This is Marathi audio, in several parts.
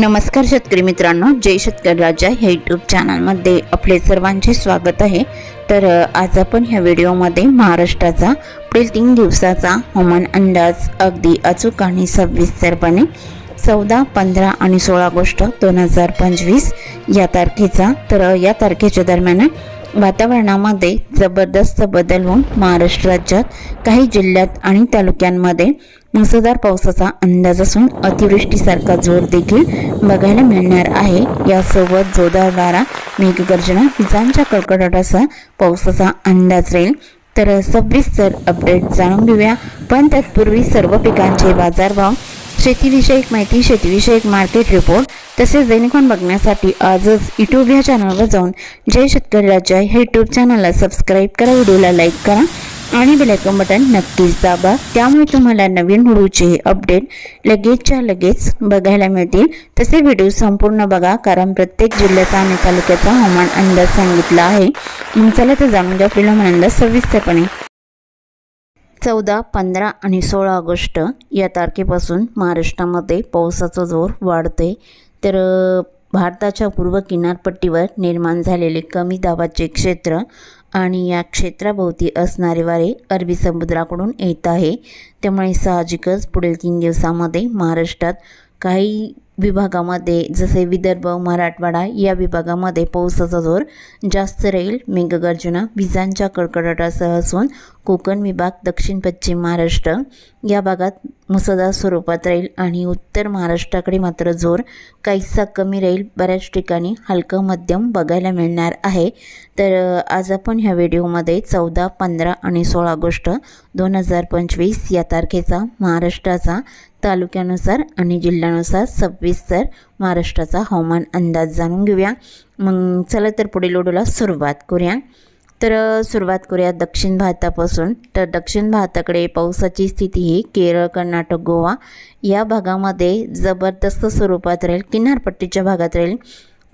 नमस्कार शेतकरी मित्रांनो जय शेतकरी राजा ह्या यूट्यूब चॅनलमध्ये आपले सर्वांचे स्वागत आहे. तर आज आपण ह्या व्हिडिओमध्ये महाराष्ट्राचा पुढील तीन दिवसाचा हवामान अंदाज अगदी अचूक आणि सविस्तरपणे चौदा पंधरा आणि सोळा ऑगस्ट दोन हजार पंचवीस या तारखेचा. तर या तारखेच्या दरम्यान वातावरणामध्ये जबरदस्त बदल होऊन महाराष्ट्र राज्यात काही जिल्ह्यात आणि तालुक्यांमध्ये मुसळधार पावसाचा अंदाज असून अतिवृष्टीसारखा जोर देखील बघायला मिळणार आहे. यासोबत जोरदार वारा मेघगर्जना विजांच्या कडकडाटाचा पावसाचा अंदाज राहील. तर सविस्तर अपडेट जाणून घेऊया. पण तत्पूर्वी सर्व पिकांचे बाजारभाव शेतीविषयक माहिती शेतीविषयक मार्केट रिपोर्ट तसेच दैनिकवान बघण्यासाठी आजच यूट्यूब या चॅनलवर जाऊन जय शेतकरी राजा हे यूट्यूब चॅनलला सबस्क्राईब करा व्हिडिओला लाईक करा आणि बेलायकन बटन नक्कीच दाबा. त्यामुळे तुम्हाला नवीन व्हिडिओचे अपडेट लगेचच्या लगेच बघायला मिळतील. तसे व्हिडिओ संपूर्ण बघा कारण प्रत्येक जिल्ह्याचा आणि तालुक्याचा हवामान अंदाज सांगितला आहे. मग चला तर जाणून घ्या आपल्याला हवामान अंदाज सविस्तरपणे. चौदा पंधरा आणि सोळा ऑगस्ट या तारखेपासून महाराष्ट्रामध्ये पावसाचा जोर वाढते तर भारताच्या पूर्व किनारपट्टीवर निर्माण झालेले कमी दाबाचे क्षेत्र आणि या क्षेत्राभोवती असणारे वारे अरबी समुद्राकडून येत आहे. त्यामुळे साहजिकच पुढील तीन दिवसामध्ये महाराष्ट्रात काही विभागामध्ये जसे विदर्भ मराठवाडा या विभागामध्ये पावसाचा जोर जास्त राहील. मेघगर्जना विजांच्या कडकडाटासह असून कोकण विभाग दक्षिण पश्चिम महाराष्ट्र या भागात मुसळधार स्वरूपात राहील आणि उत्तर महाराष्ट्राकडे मात्र जोर काहीसा कमी राहील. बऱ्याच ठिकाणी हलकं मध्यम बघायला मिळणार आहे. तर आज आपण ह्या व्हिडिओमध्ये चौदा पंधरा आणि सोळा ऑगस्ट दोन हजार पंचवीस या तारखेचा महाराष्ट्राचा तालुक्यानुसार आणि जिल्ह्यानुसार सविस्तर महाराष्ट्राचा हवामान अंदाज जाणून घेऊया. मग चला तर पुढील ओढूला सुरुवात करूया. तर सुरुवात करूया दक्षिण भारतापासून. तर दक्षिण भारताकडे पावसाची स्थिती ही केरळ कर्नाटक गोवा या भागामध्ये जबरदस्त स्वरूपात राहील. किनारपट्टीच्या भागात राहील.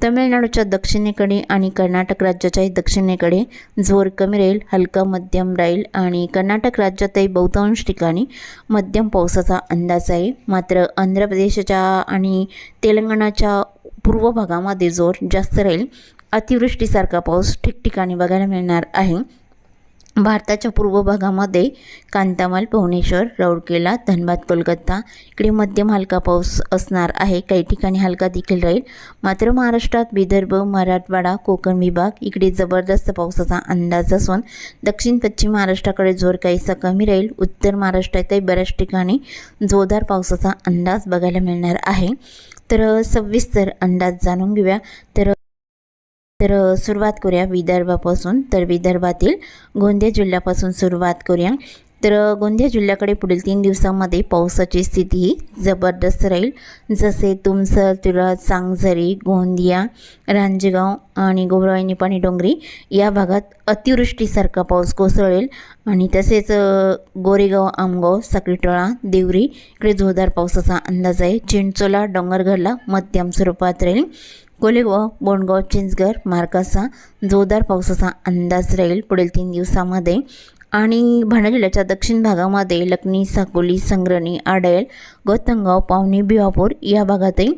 तमिळनाडूच्या दक्षिणेकडे आणि कर्नाटक राज्याच्याही दक्षिणेकडे जोर कमी राहील हलका मध्यम राहील आणि कर्नाटक राज्यातही बहुतांश ठिकाणी मध्यम पावसाचा अंदाज आहे. मात्र आंध्र प्रदेशाच्या आणि तेलंगणाच्या पूर्व भागामध्ये जोर जास्त राहील. अतिवृष्टीसारखा पाऊस ठिकठिकाणी बघायला मिळणार आहे. भारताच्या पूर्व भागामध्ये कांतामाल भुवनेश्वर राऊरकेला धनबाद कोलकाता इकडे मध्यम हलका पाऊस असणार आहे. काही ठिकाणी हलका देखील राहील. मात्र महाराष्ट्रात विदर्भ मराठवाडा कोकण विभाग इकडे जबरदस्त पावसाचा अंदाज असून दक्षिण पश्चिम महाराष्ट्राकडे जोर काहीसा कमी राहील. उत्तर महाराष्ट्रातही बऱ्याच ठिकाणी जोरदार पावसाचा अंदाज बघायला मिळणार आहे. तर सविस्तर अंदाज जाणून घेऊया. तर तर सुरुवात करूया विदर्भापासून. तर विदर्भातील गोंदिया जिल्ह्यापासून सुरुवात करूया. तर गोंदिया जिल्ह्याकडे पुढील तीन दिवसांमध्ये पावसाची स्थिती ही जबरदस्त राहील. जसे तुमसर तुरळ सांगझरी गोंदिया रांजगाव आणि गोबराई पाणी डोंगरी या भागात अतिवृष्टीसारखा पाऊस कोसळेल. आणि तसेच गोरेगाव आमगाव साक्रीटोळा देवरी इकडे जोरदार पावसाचा अंदाज आहे. चिंचोला डोंगरघरला मध्यम स्वरूपात राहील. कोलेगाव बोंडगाव चिंचघर मार्कासा जोरदार पावसाचा अंदाज राहील पुढील तीन दिवसामध्ये. आणि भांडा जिल्ह्याच्या दक्षिण भागामध्ये लखनी साकोली संग्रणी आडेल गोतंगाव पावनी भिवापूर या भागातही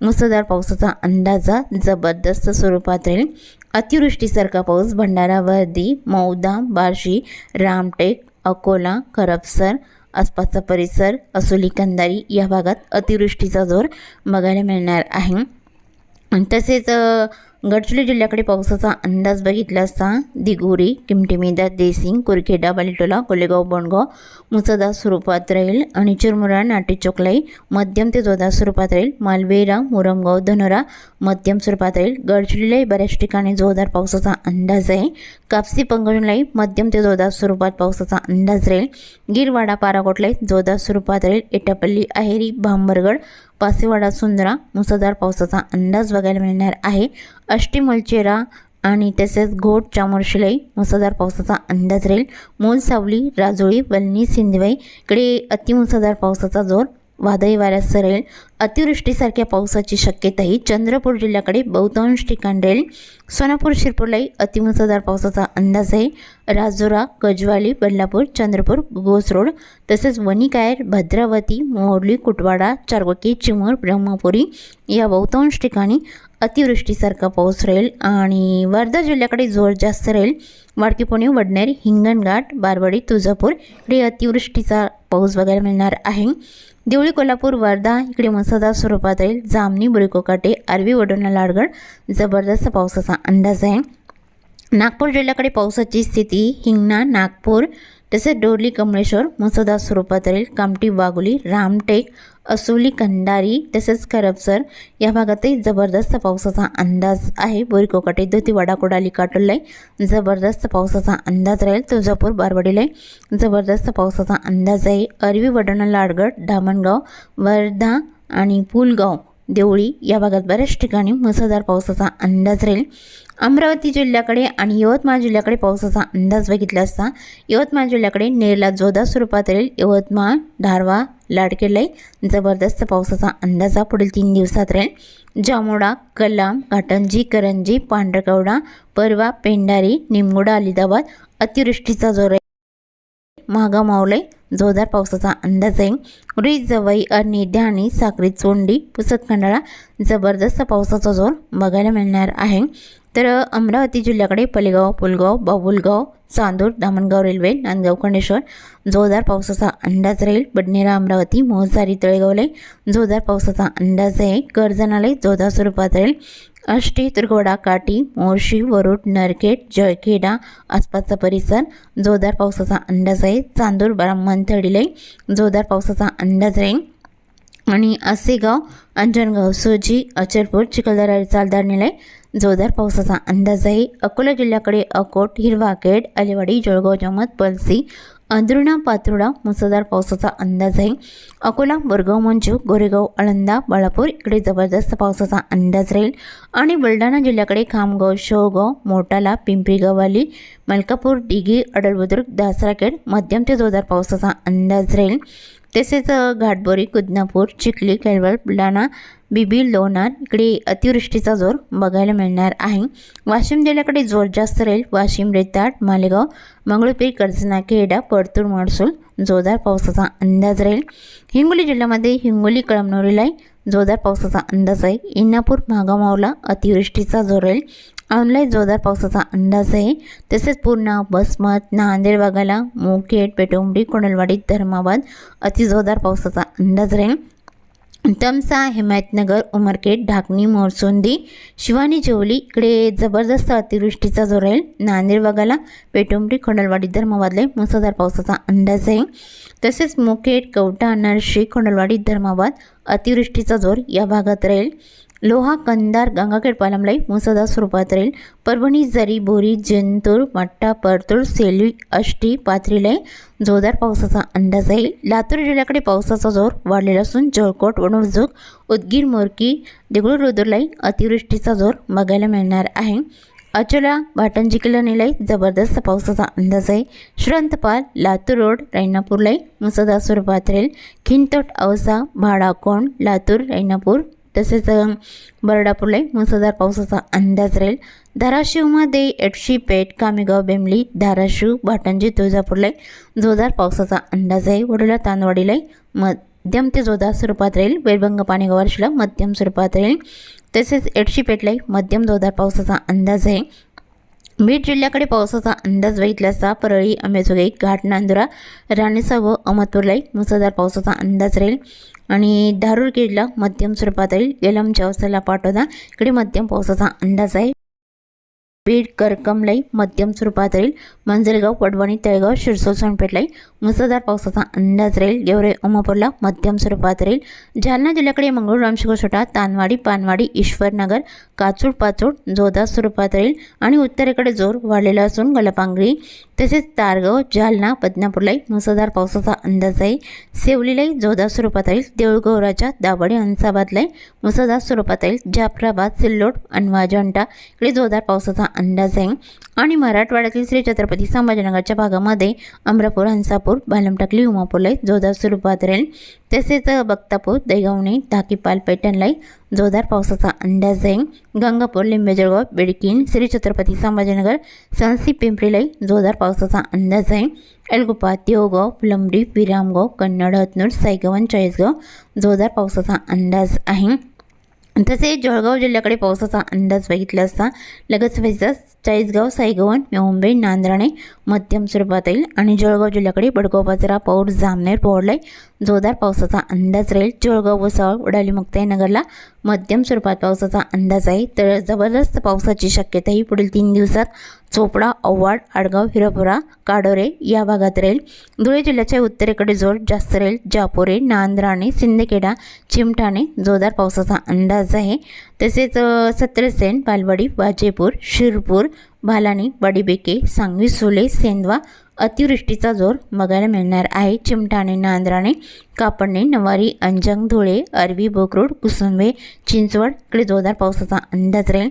मुसळधार पावसाचा अंदाजा जबरदस्त स्वरूपात राहील. अतिवृष्टीसारखा पाऊस भंडारा वर्दी मौदा बार्शी रामटेक अकोला करपसर आसपासचा परिसर असोली कंदारी या भागात अतिवृष्टीचा जोर बघायला मिळणार आहे. तसेच गडचिरोली जिल्ह्याकडे पावसाचा अंदाज बघितला असता दिगोरी किमटीमेदा देसिंग कुरखेडा बालिटोला कोलेगाव बोंडगाव मुसळधार स्वरूपात राहील आणि चिरमुरा नाटे चोकलाई मध्यम ते जोरदार स्वरूपात राहील मालवेरा मुरमगाव धनोरा मध्यम स्वरूपात राहील गडचिरोलीलाही बऱ्याच ठिकाणी जोरदार पावसाचा अंदाज आहे. कापसी पंगणलाही मध्यम ते जोरदार स्वरूपात पावसाचा अंदाज राहील गिरवाडा पाराकोटलाही जोरदार स्वरूपात राहील एटापल्ली अहेरी भांबरगड पासेवाडा सुंदरा मुसळधार पावसाचा अंदाज बघायला मिळणार आहे. अष्टीमलचेरा आणि तसेच घोट चामोर्शिलाई मुसळधार पावसाचा अंदाज राहील. मूल सावली राजोळी वलनी सिंधवाई इकडे अतिमुसळधार पावसाचा जोर वादळी वाऱ्यासह राहील अतिवृष्टीसारख्या पावसाची शक्यताही चंद्रपूर जिल्ह्याकडे बहुतांश ठिकाण राहील. सोनापूर शिरपूरलाही अतिमुसळधार पावसाचा अंदाज आहे. राजुरा गजवाली बदलापूर चंद्रपूर गोसरोड तसेच वणिकायर भद्रावती मोहोडली कुटवाडा चारवकी चिमूर ब्रह्मपुरी या बहुतांश ठिकाणी अतिवृष्टीसारखा पाऊस राहील आणि वर्धा जिल्ह्याकडे जोर जास्त राहील. वाडकीपुणे वडनेर हिंगणघाट बारवाडी तुळजापूर इकडे अतिवृष्टीचा पाऊस बघायला मिळणार आहे. देवळी कोल्हापूर वर्धा इकडे मुसळधार स्वरूपात राहील जामणी बुरिकोकाटे आरवी वडोना लाडगड जबरदस्त पावसाचा अंदाज आहे. नागपूर जिल्ह्याकडे पावसाची स्थिती हिंगणा नागपूर तसेच डोरली कमळेश्वर मुसळधार स्वरूपात राहील बागुली रामटेक असोली कंडारी तसेच करपसर या भागातही जबरदस्त पावसाचा अंदाज आहे. बोरिकोकाटे धोती वडाकोडाली काटोलाई जबरदस्त पावसाचा अंदाज राहील. तुळजापूर बारवाडीलाई जबरदस्त पावसाचा अंदाज आहे. अरवी वडणा लाडगड धामणगाव वर्धा आणि पुलगाव देवळी या भागात बऱ्याच ठिकाणी मुसळधार पावसाचा अंदाज राहील. अमरावती जिल्ह्याकडे आणि यवतमाळ जिल्ह्याकडे पावसाचा अंदाज बघितला असता यवतमाळ जिल्ह्याकडे नेरला जोरदार स्वरूपात राहील. यवतमाळ धारवा लाडकेलाई जबरदस्त पावसाचा अंदाज हा पुढील तीन दिवसात राहील. जामोडा कलाम घाटंजी करंजी पांढरकवडा परवा पेंढारी निमगोडा अलिदाबाद अतिवृष्टीचा जोर आहे महागा मावले जोरदार पावसाचा अंदाज आहे. उरी जवई आणि ध्यानी साक्री चोंडी पुसत खंडाळा जबरदस्त पावसाचा जोर बघायला मिळणार आहे. तर अमरावती जिल्ह्याकडे पलेगाव पुलगाव बाबुलगाव चांदूर दामणगाव रेल्वे नांदगाव खंडेश्वर जोरदार पावसाचा अंदाज राहील. बडनेरा अमरावती मोहसारी तळेगावले जोरदार पावसाचा अंदाज आहे. कर्जनालय जोरदार स्वरूपात राहील. अष्टी तुरगोडा काटी मोर्शी वरुड नरखेड जयखेडा आसपासचा परिसर जोरदार पावसाचा अंदाज आहे. चांदूर ब्राह्मण थडीलई जोरदार पावसाचा अंदाज राहील आणि आसेगाव अंजनगाव सोजी अचलपूर चिखलदरा चालदारणीला निलय जोरदार पावसाचा अंदाज आहे. अकोला जिल्ह्याकडे अकोट हिरवाखेड अलिवाडी जळगाव जमत पलसी अंद्रुणा पात्रुडा मुसळधार पावसाचा अंदाज आहे. अकोला बोरगाव मंजू गोरेगाव आळंदा बाळापूर इकडे जबरदस्त पावसाचा अंदाज राहील. आणि बुलढाणा जिल्ह्याकडे खामगाव शेवगाव मोटाला पिंपरी गवाली मलकापूर डिगी अडलबुद्रुक दासराखेड मध्यम ते जोरदार पावसाचा अंदाज राहील. तसेच घाटबोरी कुदनापूर चिखली केळवळ बुलढाणा बिबी लोणार इकडे अतिवृष्टीचा जोर बघायला मिळणार आहे. वाशिम जिल्ह्याकडे जोर जास्त राहील. वाशिम रेताट मालेगाव मंगळूपीर कर्जना खेडा परतूर महसूल जोरदार पावसाचा अंदाज राहील. हिंगोली जिल्ह्यामध्ये हिंगोली कळमनोरीलाही जोरदार पावसाचा अंदाज आहे. इंदापूर महागामावला अतिवृष्टीचा जोर राहील. ऑनलाईन जोरदार पावसाचा अंदाज आहे. तसेच पूर्णा बसमत नांदेड वाघाला मुखेड पेटोंबडी कोणलवाडी धर्माबाद अतिजोरदार पावसाचा अंदाज राहील तमसा हिमायतनगर उमरखेड ढाकणी मोरसोंदी शिवानी जेवली इकडे जबरदस्त अतिवृष्टीचा जोर राहील नांदेड वाघाला पेटोंबडी खंडलवाडी धर्माबादला मुसळधार पावसाचा अंदाज आहे. तसेच मुखेड कवटा नरशी खंडलवाडी धर्माबाद अतिवृष्टीचा जोर या भागात राहील. लोहा कंदार गंगाखेड पालमलाई मुसळधार स्वरूपात राहील परभणी जरी बोरी जिंतूर मट्टा परतूर सेलू अष्टी पाथरीलाई जोरदार पावसाचा अंदाज आहे. लातूर जिल्ह्याकडे पावसाचा जोर वाढलेला असून जळकोट वणुजूक उदगीर मोरकी देगळूर रुदुरलाई अतिवृष्टीचा जोर बघायला मिळणार आहे. अचोला भाटंजी किल्ल्यानेलाई जबरदस्त पावसाचा अंदाज आहे. श्रंतपाल लातूर रोड रैनापूरलाई मुसळधार स्वरूपात राहील खिंतोट औसा भाडाकोण लातूर रैनापूर तसेच बरडापूरला मुसळधार पावसाचा अंदाज राहील. धाराशिवमध्ये एटशी पेठ कामेगाव बेमली धाराशिव भाटंजी तुळजापूरला जोरदार पावसाचा अंदाज आहे. वडोला तांदवाडीला मध्यम ते जोरदार स्वरूपात राहील. वेलबंग वर्षला मध्यम स्वरूपात राहील. तसेच एटशी पेठलाही मध्यम जोरदार पावसाचा अंदाज आहे. बीड जिल्ह्याकडे पावसाचा अंदाज बघितला असता परळी अंबेजोगाई घाट नांदुरा राणेसा व अहमदपूरलाही मुसळधार पावसाचा अंदाज राहील. आणि धारूर किडला मध्यम स्वरूपात राहील. येलमच्या अवस्थेला पाठवता इकडे मध्यम पावसाचा अंदाज आहे. बीड करकमलाई मध्यम स्वरूपात राहील मंजलगाव वडवणी तळेगाव शिरसोल सोनपेठलाई मुसळधार पावसाचा अंदाज राहील. गेवरे उमापूरला मध्यम स्वरूपात राहील जालना जिल्ह्याकडे मंगळूर रामशिकोछोटा तानवाडी पानवाडी ईश्वरनगर काचूड पाचूड जोधा स्वरूपात राहील आणि उत्तरेकडे जोर वाढलेला असून गलपांगरी तसेच तारगाव जालना बदनापूरलाही मुसळधार पावसाचा अंदाज आहे. सेवलीलाही जोरदार स्वरूपात येईल देऊळगौराच्या दाभाडे हंसाबादलाही मुसळधार स्वरूपात येईल जाफराबाद सिल्लोड आणि अजंठा इकडे जोरदार पावसाचा अंदाज आहे. आणि मराठवाड्यातील श्री छत्रपती संभाजीनगरच्या भागामध्ये अमरापूर हंसापूर भालमटाकली उमापूरलाही जोरदार स्वरूपात राहील. तसेच बक्तापूर दैगावणे धाकीपाल पैठणलाई जोरदार पावसाचा अंदाज आहे गंगापूर लिंबेजळगाव बेडकीन श्री छत्रपती संभाजीनगर सनसी पिंपरीलाई जोरदार पावसाचा अंदाज आहे एलगुपा देवगाव फुलंबरी विरामगाव कन्नड हतनूर सायगवन चाळीसगाव जोरदार पावसाचा अंदाज आहे. तसेच जळगाव जिल्ह्याकडे पावसाचा अंदाज बघितला असता लगेच व्हायचा चाळीसगाव साईगवन मुंबई नांद्राणे मध्यम स्वरूपात येईल आणि जळगाव जिल्ह्याकडे बडगाव बाजारा पौर जामनेर पोहडलाय जोरदार पावसाचा अंदाज राहील. जळगाव वसाळ उडाली मुक्ताईनगरला मध्यम स्वरूपात पावसाचा अंदाज आहे. तर जबरदस्त पावसाची शक्यता ही पुढील तीन दिवसात चोपडा औवाड आडगाव हिरापुरा काडोरे या भागात राहील. धुळे जिल्ह्याच्या उत्तरेकडे जोर जास्त राहील. जापोरे नांद्राणे सिंदखेडा चिमठाणे जोरदार पावसाचा अंदाज आहे. तसेच सत्रसेन बालवाडी वाजेपूर शिरपूर भालानी बडीबेके सांगवी सोले सेंदवा अतिवृष्टीचा जोर बघायला मिळणार आहे. चिमठाणे नांद्राणे कापडणे नवारी अंजंग धुळे अरबी बोकरूड कुसुंबे चिंचवड इकडे जोरदार पावसाचा अंदाज राहील.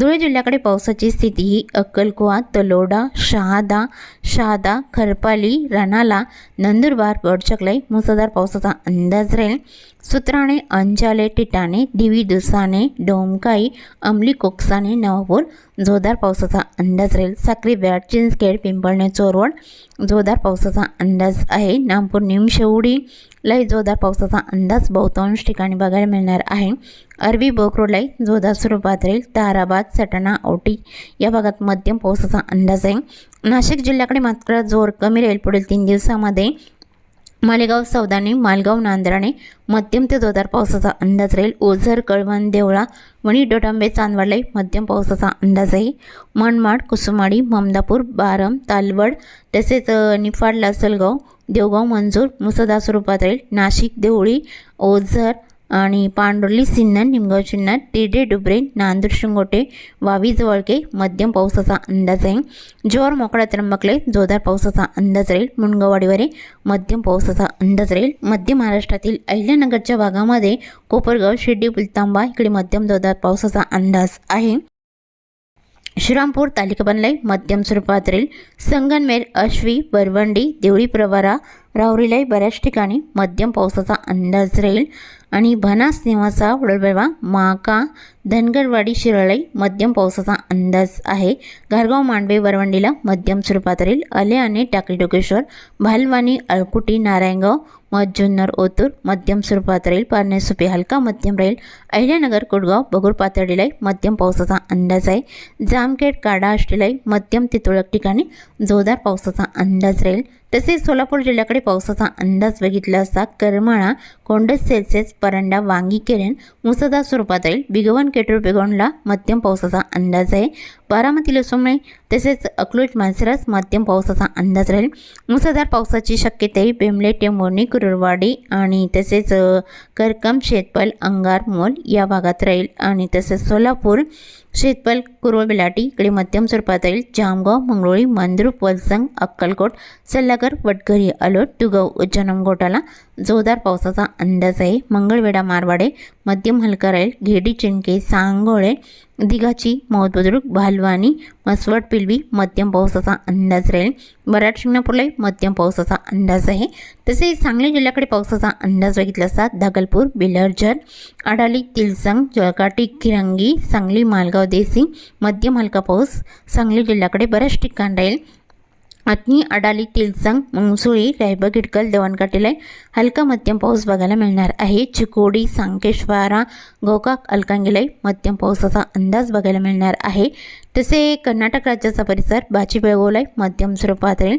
धुळे जिल्ह्याकडे पावसाची स्थिती ही अक्कलकुवा तलोडा शहादा शहादा खरपाली रणाला नंदुरबार गडचकलाई मुसळधार पावसाचा अंदाज राहील. सूत्राने अंजाले टिटाने दिवी दुसाने डोमकाई अंमली कोकसाने नवापूर जोरदार पावसाचा अंदाज राहील. साक्री बॅट चिंचखेड पिंपळणे चोरवड जोरदार पावसाचा अंदाज आहे. नागपूर निमशेवडी लई जोरदार पावसाचा अंदाज बहुतांश ठिकाणी बघायला मिळणार आहे. अरबी बोकरोडलाही जोरदार स्वरूपात राहील. ताराबाद सटाणा औटी या भागात मध्यम पावसाचा अंदाज आहे. नाशिक जिल्ह्याकडे मात्र जोर कमी राहील. पुढील तीन दिवसामध्ये मालेगाव सौदाने मालगाव नांदराणे मध्यम ते जोरदार पावसाचा अंदाज राहील. ओझर कळवण देवळा वणी डोटांबे चांदवडलाही मध्यम पावसाचा अंदाज आहे. मनमाड कुसुमाडी ममदापूर बारम तालवड तसेच निफाड लासलगाव देवगाव मंजूर मुसळधार स्वरूपात राहील. नाशिक देवळी ओझर आणि पांडुर्ली सिन्नर निमगाव चिन्नर तिरडे डुबरे नांदूर शिंगोटे वावी जवळके मध्यम पावसाचा अंदाज आहे. जोर मोकळा त्र्यंबकले जोरदार पावसाचा अंदाज राहील. मुनगवाडीवरे मध्यम पावसाचा अंदाज राहील. मध्य महाराष्ट्रातील अहिल्यानगरच्या भागामध्ये कोपरगाव शिर्डी पुलतांबा इकडे मध्यम जोरदार पावसाचा अंदाज आहे. श्रीरामपूर तालुका बनलाय मध्यम स्वरूपात राहील. संगनमेर अश्वी बरवंडी देवळी प्रवारा राहुरीलाही बऱ्याच ठिकाणी मध्यम पावसाचा अंदाज राहील. आणि भनास निवासा वडलबेवा माका धनगरवाडी शिराळई मध्यम पावसाचा अंदाज आहे. घारगाव मांडवे वरवंडीला मध्यम स्वरूपात राहील. अले आणि टाकळी डोकेश्वर भालवानी अळकुटी नारायणगाव मज्जुन्नर ओतूर मध्यम स्वरूपात राहील. पारनेसुपी हलका मध्यम राहील. अहिल्यानगर कुडगाव बगूर पातळीलाही मध्यम पावसाचा अंदाज आहे. जामखेड काडा आष्टीलाही मध्यम ते तुळक ठिकाणी जोरदार पावसाचा अंदाज राहील. तसेच सोलापूर जिल्ह्याकडे पावसाचा अंदाज बघितला असता करमाळा कोंडस सेल्सेस परंडा वांगी केरण मुसळधार स्वरूपात राहील बिगवन केटूर बेगोनला मध्यम पावसाचा अंदाज आहे. बारामती लसुमणे तसेच अकलूज मानसरस मध्यम पावसाचा अंदाज राहील. मुसळधार पावसाची शक्यताही आहे बेमले टेंबोर्णी कुरुरवाडी आणि तसेच करकम शेतपल अंगार मोल या भागात राहील. आणि तसेच सोलापूर शेतपल कुरुळ बिलाटी इकडे मध्यम स्वरूपात राहील. जामगाव मंगळोळी मंद्रुप वलसंग अक्कलकोट सल्लागर वटघरी अलोट तुगाव उज्जनम गोटाला जोरदार पावसाचा अंदाज आहे. मंगळवेढा मारवाडे मध्यम हलका राहील घेडी चिंके सांगोळे दिघाची मौतबुद्रुक भालवानी मसवड पिलवी मध्यम पावसाचा अंदाज राहील. बराट शिंगणापूरला मध्यम पावसाचा अंदाज आहे. तसेच सांगली जिल्ह्याकडे पावसाचा अंदाज बघितला असता धागलपूर बिलर्जर अडाली तिलसंग जळकाटी किरंगी सांगली मालगाव देसिंग मध्यम हलका पाऊस सांगली जिल्ह्याकडे बऱ्याच ठिकाण राहील. अतनी अडाली तिलसंग मंगसुळी रायबग गिडकल देवणकाटीला हलका मध्यम पाऊस बघायला मिळणार आहे. चिकोडी सांकेश्वारा गोकाक अलकांगिलाई मध्यम पावसाचा अंदाज बघायला मिळणार आहे. तसे कर्नाटक राज्याचा परिसर बाची बेळगोलाई मध्यम स्वरूपात राहील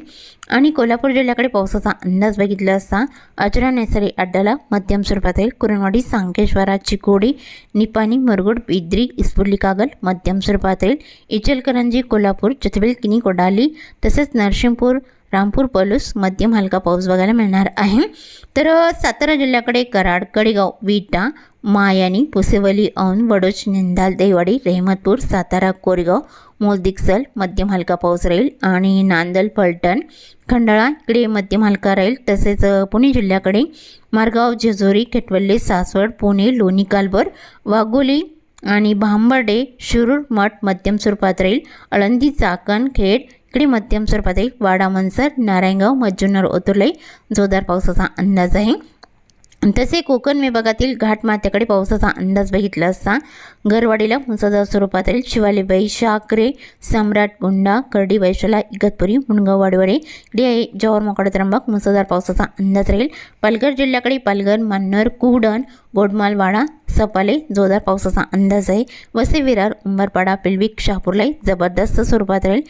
आणि कोल्हापूर जिल्ह्याकडे पावसाचा अंदाज बघितला असता अजरा नैसर्गिक अड्डाला मध्यम स्वरूपात राहील कुरणवाडी सांकेश्वरा चिकोडी निपाणी मुरगुड बिद्री इस्फुल्ली कागल मध्यम स्वरूपात राहील इचलकरंजी कोल्हापूर चतबेल किनी कोडाली तसेच नरसिंहपूर रामपूर पलूस मध्यम हलका पाऊस बघायला मिळणार आहे. तर सातारा जिल्ह्याकडे कराड कडेगाव विटा मायानी पुसेवली औन वडोज निंदाल देवाडी रेहमतपूर सातारा कोरेगाव मोलदिक्सल मध्यम हलका पाऊस राहील आणि नांदल पलटण खंडाळा इकडे मध्यम हलका राहील. तसेच पुणे जिल्ह्याकडे मारगाव जेजोरी खेटवल्ले सासवड पुणे लोणी कालभर वाघोली आणि भांबर्डे शिरूर मठ मध्यम स्वरूपात राहील. अळंदी चाकण खेड इकडे मध्यम स्वरूपात राहील वाडा मनसर नारायणगाव मज्जुनर ओतुर्ले. जोरदार पावसाचा अंदाज आहे. तसे कोकण विभागातील घाटमाथ्याकडे पावसाचा अंदाज बघितला असता गरवाडीला मुसळधार स्वरूपात राहील शिवालीबाई शाकरे सम्राट गुंडा करडी वैशाला इगतपुरी मुणगाव वाडवडे इकडे जवाहर मोकाडे त्र्यंबक मुसळधार पावसाचा अंदाज राहील. पालघर जिल्ह्याकडे पालघर मन्नर कुडण गोडमालवाडा सपाले जोरदार पावसाचा अंदाज आहे. वसे विरार उंबरपाडा पिलविक शहापूरलाही जबरदस्त स्वरूपात राहील.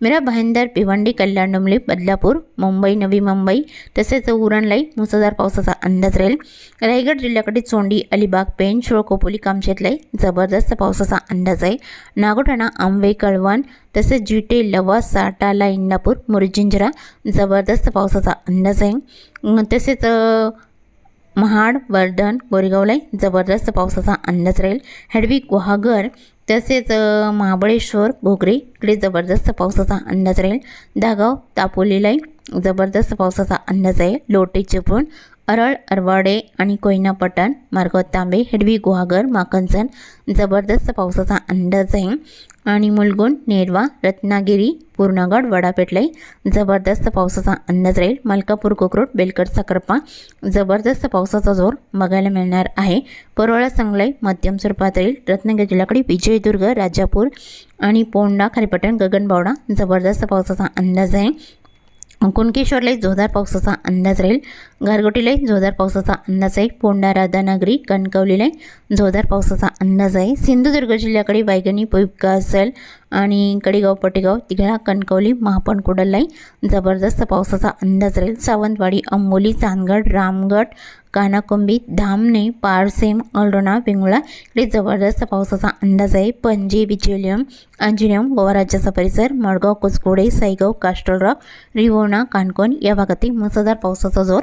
मेरा भाईंदर भिवंडी कल्याण डोंबले बदलापूर मुंबई नवी मुंबई तसेच उरणलाई मुसळधार पावसाचा अंदाज राहील. रायगड जिल्ह्याकडे चोंडी अलिबाग पेण शिळकोपोली कामशेतलाई जबरदस्त पावसाचा अंदाज आहे. नागोठाणा आंबे कळवण तसेच जिटे लवा साटाला इंदापूर मुरजिंजरा जबरदस्त पावसाचा अंदाज आहे. तसेच महाड वर्धन गोरेगावलाई जबरदस्त पावसाचा अंदाज राहील. हॅडवी गुहागर तसेच महाबळेश्वर घोगरे इकडे जबरदस्त पावसाचा अंदाज राहील. दागाव तापोलीलाही जबरदस्त पावसाचा अंदाज आहे. लोटे चिपळूण अरळ अरवाडे आणि कोयना पठाण मार्गाव तांबे हेडवी गुहागर माकंचन जबरदस्त पावसाचा अंदाज आहे. आणि मुलगुण नेरवा रत्नागिरी पूर्णगड वडापेटलाई जबरदस्त पावसाचा अंदाज राहील. मलकापूर कोकरोड बेलकट साखरपा जबरदस्त पावसाचा जोर बघायला मिळणार आहे. परोळा संगलाई मध्यम स्वरूपात राहील. रत्नागिरी जिल्ह्याकडे विजयदुर्ग राजापूर आणि पोंडा खारीपटण गगनबावडा जबरदस्त पावसाचा अंदाज आहे. कुणकेश्वरलाही जोरदार पावसाचा अंदाज राहील. गारगोटीलाही जोरदार पावसाचा अंदाज आहे. पोंडा राधानगरी कणकवलीलाही जोरदार पावसाचा अंदाज आहे. सिंधुदुर्ग जिल्ह्याकडे वायगणी पोईपका असेल. आणि कडेगाव पटेगाव तिघळा कणकवली महापण कुडललाई जबरदस्त पावसाचा अंदाज राहील. सावंतवाडी अंबोली चांदगड रामगड कानाकुंबी धामणे पारसेम अल्डोना पिंगुळा इकडे जबरदस्त पावसाचा अंदाज आहे. पणजी बिचोलियम अंजिनियम गोवा राज्याचा परिसर मडगाव कुचकोडे साईगाव कास्टलरॉक रिवोना काणकोण या भागातील मुसळधार पावसाचा जोर